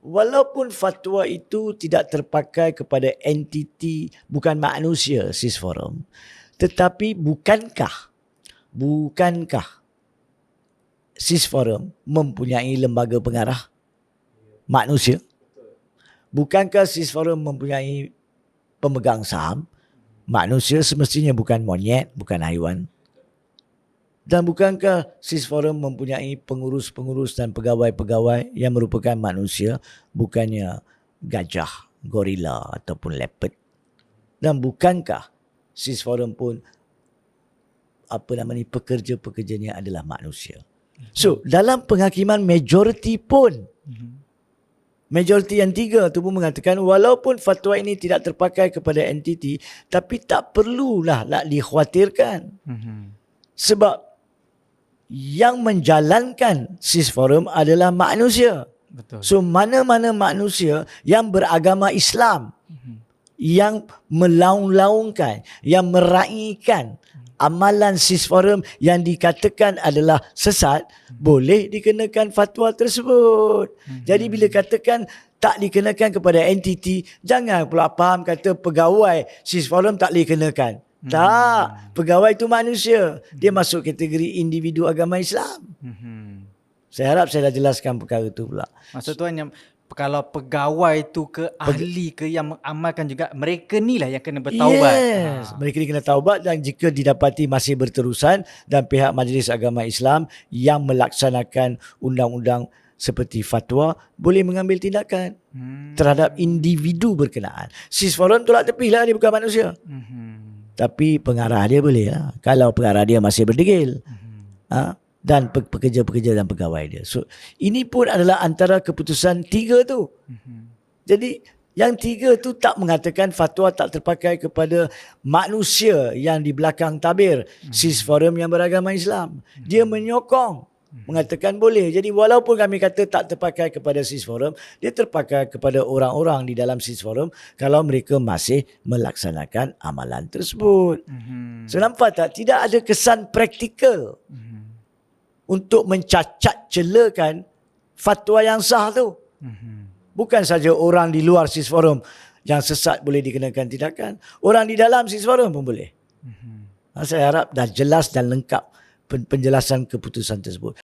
walaupun fatwa itu tidak terpakai kepada entiti bukan manusia sis forum tetapi bukankah bukankah sis forum mempunyai lembaga pengarah? Manusia. Bukankah sis forum mempunyai pemegang saham? Manusia semestinya bukan monyet bukan haiwan dan bukankah SIS Forum mempunyai pengurus-pengurus dan pegawai-pegawai yang merupakan manusia bukannya gajah, gorila ataupun leopard? Dan bukankah SIS Forum pun apa nama ni pekerja-pekerjanya adalah manusia? So, dalam penghakiman majoriti pun Majoriti yang tiga tu pun mengatakan walaupun fatwa ini tidak terpakai kepada entiti tapi tak perlulah nak dikhawatirkan. Sebab yang menjalankan SIS Forum adalah manusia. Betul. So mana-mana manusia yang beragama Islam yang melaung-laungkan, yang meraihkan amalan SIS Forum yang dikatakan adalah sesat boleh dikenakan fatwa tersebut. Jadi bila katakan tak dikenakan kepada entiti, jangan pula faham kata pegawai SIS Forum tak boleh kenakan. Tak, pegawai itu manusia. Dia masuk kategori individu agama Islam. Mhm. Saya harap saya dah jelaskan perkara itu pula. Maksud tuan yang kalau pegawai tu ke ahli ke yang mengamalkan juga mereka ni lah yang kena bertaubat. Yes. Ha. Mereka ni kena taubat dan jika didapati masih berterusan dan pihak Majlis Agama Islam yang melaksanakan undang-undang seperti fatwa boleh mengambil tindakan Hmm. terhadap individu berkenaan. Sis forum tolak tepi lah dia bukan manusia. Mhm. Tapi pengarah dia boleh lah. Kalau pengarah dia masih berdegil. Mhm. Ha? Dan pe- pekerja-pekerja dan pegawai dia. So ini pun adalah antara keputusan tiga tu. Mhm. Jadi yang tiga tu tak mengatakan fatwa tak terpakai kepada manusia yang di belakang tabir sis forum yang beragama Islam. Dia menyokong mengatakan boleh. Jadi walaupun kami kata tak terpakai kepada sis forum, dia terpakai kepada orang-orang di dalam sis forum kalau mereka masih melaksanakan amalan tersebut. Mhm. So nampak tak tidak ada kesan praktikal Mhm. untuk mencacat celakan fatwa yang sah tu. Mhm. Bukan saja orang di luar SIS Forum yang sesat boleh dikenakan tindakan. Orang di dalam SIS Forum pun boleh. Mhm. Ha, Saya harap dah jelas dan lengkap penjelasan keputusan tersebut.